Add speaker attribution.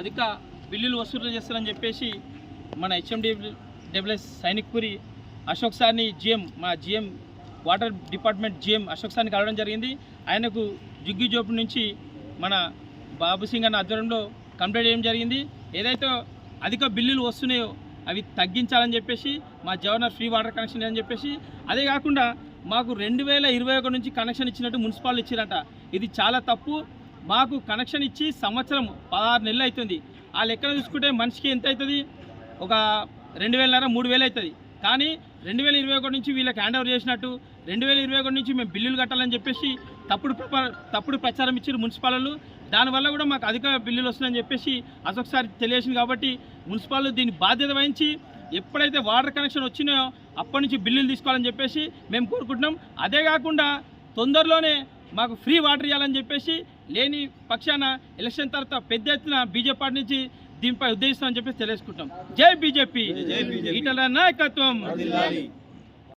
Speaker 1: అధిక బిల్లులు వసూలు చేస్తారని చెప్పేసి మన హెచ్ఎండి డబ్ల్యూఎస్ సైనిక్ పురి అశోక్ సార్ని జిఎం మా GM water department GM Ashok సార్ని కలవడం జరిగింది. ఆయనకు జుగ్గి జోపు నుంచి మన బాబు సింగ్ అన్న ఆధ్వర్యంలో కంప్లైంట్ చేయడం జరిగింది. ఏదైతే అధిక బిల్లులు వస్తున్నాయో అవి తగ్గించాలని చెప్పేసి మా జవర్నర్ ఫ్రీ వాటర్ కనెక్షన్ అని చెప్పేసి అదే కాకుండా మాకు రెండు వేల ఇరవై ఒకటి నుంచి కనెక్షన్ ఇచ్చినట్టు మున్సిపాలిటీ ఇచ్చిరట. ఇది చాలా తప్పు. మాకు కనెక్షన్ ఇచ్చి సంవత్సరం పదహారు నెలలు అవుతుంది. ఆ లెక్కన చూసుకుంటే మనిషికి ఎంత అవుతుంది? ఒక రెండు వేలన్నర మూడు వేలు అవుతుంది. కానీ రెండు వేల ఇరవై ఒకటి నుంచి వీళ్ళకి హ్యాండ్ ఓవర్ చేసినట్టు రెండు వేల ఇరవై ఒకటి నుంచి మేము బిల్లులు కట్టాలని చెప్పేసి తప్పుడు ప్రప- తప్పుడు ప్రచారం ఇచ్చారు మున్సిపాలు దానివల్ల కూడా మాకు అధిక బిల్లులు వస్తున్నాయని చెప్పేసి అదొకసారి తెలియసింది కాబట్టి మున్సిపాల్ దీని బాధ్యత వహించి ఎప్పుడైతే వాటర్ కనెక్షన్ వచ్చినాయో అప్పటి నుంచి బిల్లులు తీసుకోవాలని చెప్పేసి మేము కోరుకుంటున్నాం. అదే కాకుండా తొందరలోనే మాకు ఫ్రీ వాటర్ ఇవ్వాలని చెప్పేసి లేని పక్షాన ఎలక్షన్ తర్వాత పెద్ద ఎత్తున బీజేపీ పార్టీ నుంచి దీనిపై ఉద్దేశిస్తామని చెప్పేసి తెలియజేసుకుంటాం. జై బీజేపీ. ఈటల నాయకత్వం.